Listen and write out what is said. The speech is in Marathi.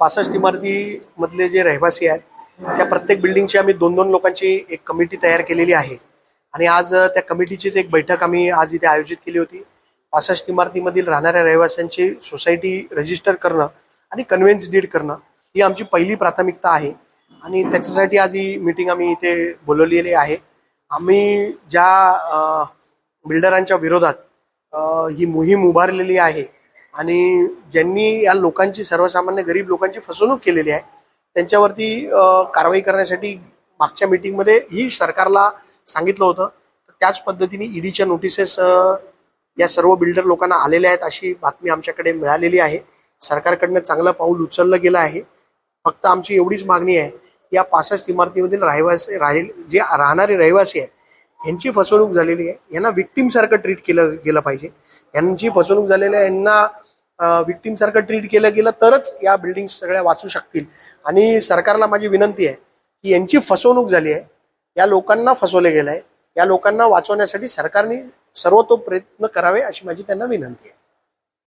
पासष्ट इमारतीमधले जे रहिवासी आहेत त्या प्रत्येक बिल्डिंगची आम्ही दोन दोन लोकांची एक कमिटी तयार केलेली आहे. आणि आज त्या कमिटीचीच एक बैठक आम्ही आज इथे आयोजित केली होती. पासष्ट इमारतीमधील राहणाऱ्या रहिवाशांची सोसायटी रजिस्टर करणं आणि कन्व्हेन्स डीड करणं ही आमची पहिली प्राथमिकता आहे. आणि त्याच्यासाठी आज ही मीटिंग आम्ही इथे बोलवलेली आहे. आम्ही ज्या बिल्डरांच्या विरोधात ही मोहीम उभारलेली आहे आणि ज्यांनी या लोकांची सर्वसामान्य गरीब लोकांची फसवणूक केलेली आहे त्यांच्यावरती कारवाई करण्यासाठी मागच्या मीटिंगमध्ये ही सरकारला सांगितलं होतं. त्याच पद्धतीने ईडीच्या नोटिसेस या सर्व बिल्डर लोकांना आलेल्या आहेत अशी बातमी आमच्याकडे मिळालेली आहे. सरकारकडनं चांगलं पाऊल उचललं गेलं आहे. फक्त आमची एवढीच मागणी आहे या पासष्ट इमारतीमधील रहिवासी राहील जे राहणारे रहिवासी आहेत यांची फसवणूक झालेली आहे. यांना विक्टीमसारखं ट्रीट केलं गेलं पाहिजे. यांची फसवणूक झालेली आहे यांना विक्टीम सारखं ट्रीट केलं गेलं तरच या बिल्डिंग सगळ्या वाचू शकतील. आणि सरकारला माझी विनंती आहे की यांची फसवणूक झाली आहे. या लोकांना फसवले गेलं आहे या लोकांना वाचवण्यासाठी सरकारने सर्वतो प्रयत्न करावे अशी माझी त्यांना विनंती आहे.